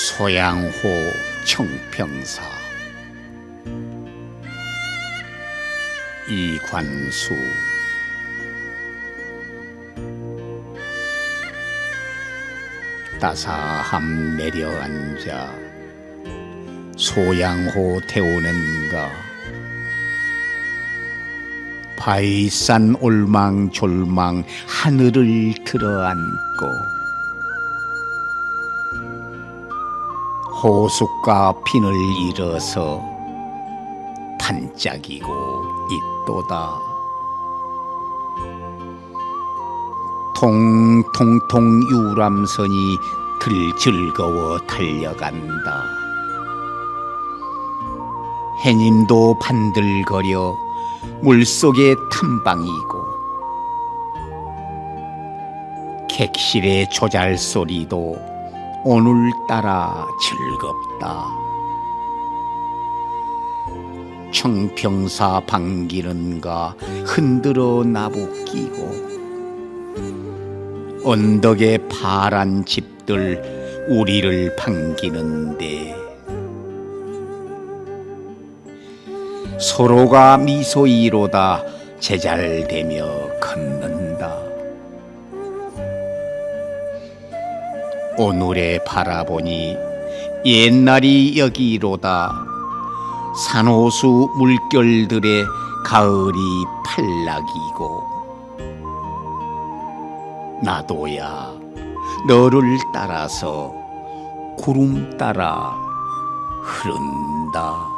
소양호 청평사. 이관수. 따사함 내려앉아 소양호 태우는가? 바위산 올망졸망 하늘을 들어안고 호숫가 핀을 잃어서 반짝이고 있도다. 통통통 유람선이 들 즐거워 달려간다. 해님도 반들거려 물속에 탐방이고 객실의 조잘 소리도 오늘따라 즐겁다. 청평사 반기는가 흔들어 나부 끼고 언덕의 파란 집들 우리를 반기는데 서로가 미소이로다 제잘되며 걷 오늘의 바라보니 옛날이 여기로다 산호수 물결들의 가을이 팔락이고 나도야 너를 따라서 구름 따라 흐른다.